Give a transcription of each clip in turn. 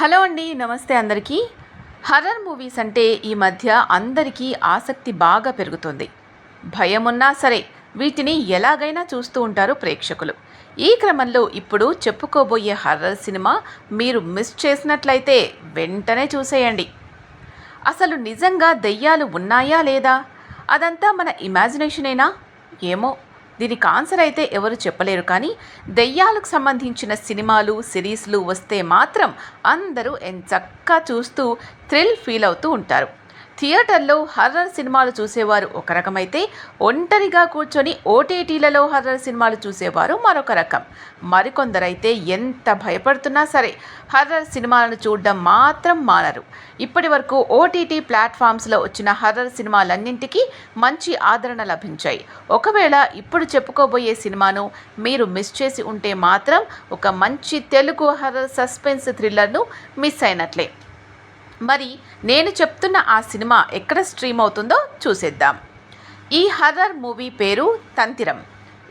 Hello అండి నమస్తే అందరికీ. హర్రర్ మూవీస్ అంటే ఈ మధ్య అందరికీ ఆసక్తి బాగా పెరుగుతుంది. భయమున్నా సరే వీటిని ఎలాగైనా చూస్తూ ఉంటారు ప్రేక్షకులు. ఈ క్రమంలో ఇప్పుడు చెప్పుకోబోయే హర్రర్ సినిమా మీరు మిస్ చేసినట్లయితే వెంటనే చూసేయండి. అసలు నిజంగా దెయ్యాలు ఉన్నాయా లేదా? అదంతా మన ఇమాజినేషనేనా ఏమో దీనికి ఆన్సర్ అయితే ఎవరు చెప్పలేరు. కానీ దెయ్యాలకు సంబంధించిన సినిమాలు సిరీస్లు వస్తే మాత్రం అందరూ ఎంచక్కా చూస్తూ థ్రిల్ ఫీల్ అవుతూ ఉంటారు. థియేటర్లో హర్రర్ సినిమాలు చూసేవారు ఒక రకమైతే ఒంటరిగా కూర్చొని ఓటీటీలలో హర్రర్ సినిమాలు చూసేవారు మరొక రకం. మరికొందరైతే ఎంత భయపడుతున్నా సరే హర్రర్ సినిమాలను చూడడం మాత్రం మానరు. ఇప్పటి వరకు ఓటీటీ ప్లాట్ఫామ్స్లో వచ్చిన హర్రర్ సినిమాలన్నింటికీ మంచి ఆదరణ లభించాయి. ఒకవేళ ఇప్పుడు చెప్పుకోబోయే సినిమాను మీరు మిస్ చేసి ఉంటే మాత్రం ఒక మంచి తెలుగు హర్రర్ సస్పెన్స్ థ్రిల్లర్ను మిస్ అయినట్లే. మరి నేను చెప్తున్న ఆ సినిమా ఎక్కడ స్ట్రీమ్ అవుతుందో చూసేద్దాం. ఈ హర్రర్ మూవీ పేరు తంతిరం.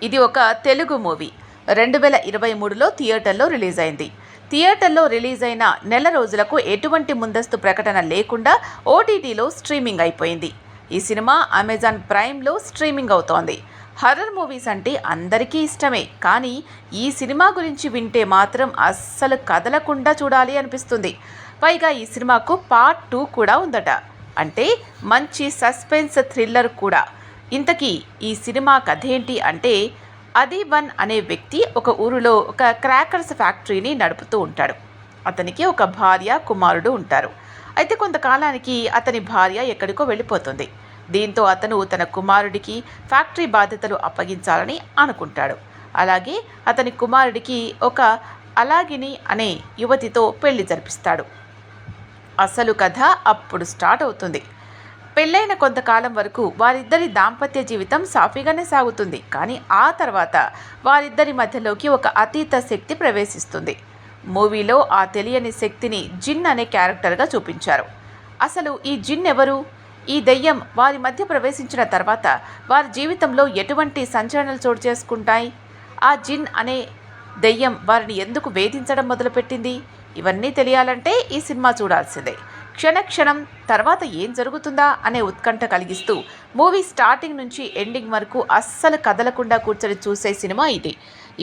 ఇది ఒక తెలుగు మూవీ. రెండు వేల ఇరవై మూడులో థియేటర్లో రిలీజ్ అయింది. థియేటర్లో రిలీజ్ అయిన నెల రోజులకు ఎటువంటి ముందస్తు ప్రకటన లేకుండా ఓటీటీలో స్ట్రీమింగ్ అయిపోయింది. ఈ సినిమా అమెజాన్ ప్రైమ్లో స్ట్రీమింగ్ అవుతోంది. హర్రర్ మూవీస్ అంటే అందరికీ ఇష్టమే కానీ ఈ సినిమా గురించి వింటే మాత్రం అస్సలు కదలకుండా చూడాలి అనిపిస్తుంది. పైగా ఈ సినిమాకు పార్ట్ టూ కూడా ఉందట. అంటే మంచి సస్పెన్స్ థ్రిల్లర్ కూడా. ఇంతకీ ఈ సినిమా కథ ఏంటి అంటే అదీబన్ అనే వ్యక్తి ఒక ఊరిలో ఒక క్రాకర్స్ ఫ్యాక్టరీని నడుపుతూ ఉంటాడు. అతనికి ఒక భార్య కుమారుడు ఉంటారు. అయితే కొంతకాలానికి అతని భార్య ఎక్కడికో వెళ్ళిపోతుంది. దీంతో అతను తన కుమారుడికి ఫ్యాక్టరీ బాధ్యతలు అప్పగించాలని అనుకుంటాడు. అలాగే అతని కుమారుడికి ఒక అలాగిని అనే యువతితో పెళ్ళి జరిపిస్తాడు. అసలు కథ అప్పుడు స్టార్ట్ అవుతుంది. పెళ్ళైన కొంతకాలం వరకు వారిద్దరి దాంపత్య జీవితం సాఫీగానే సాగుతుంది. కానీ ఆ తర్వాత వారిద్దరి మధ్యలోకి ఒక అతీత శక్తి ప్రవేశిస్తుంది. మూవీలో ఆ తెలియని శక్తిని జిన్ అనే క్యారెక్టర్గా చూపించారు. అసలు ఈ జిన్ ఎవరు? ఈ దెయ్యం వారి మధ్య ప్రవేశించిన తర్వాత వారి జీవితంలో ఎటువంటి సంచలనాలు చోటు చేసుకుంటాయి? ఆ జిన్ అనే దెయ్యం వారిని ఎందుకు వేధించడం మొదలుపెట్టింది? ఇవన్నీ తెలియాలంటే ఈ సినిమా చూడాల్సిందే. క్షణక్షణం తర్వాత ఏం జరుగుతుందా అనే ఉత్కంఠ కలిగిస్తూ మూవీ స్టార్టింగ్ నుంచి ఎండింగ్ వరకు అస్సలు కదలకుండా కూర్చొని చూసే సినిమా ఇది.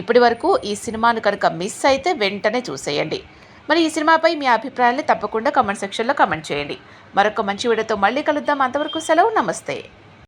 ఇప్పటి వరకు ఈ సినిమాను కనుక మిస్ అయితే వెంటనే చూసేయండి. మరి ఈ సినిమాపై మీ అభిప్రాయాన్ని తప్పకుండా కమెంట్ సెక్షన్లో కమెంట్ చేయండి. మరొక మంచి వీడియోతో మళ్ళీ కలుద్దాం. అంతవరకు సెలవు. నమస్తే.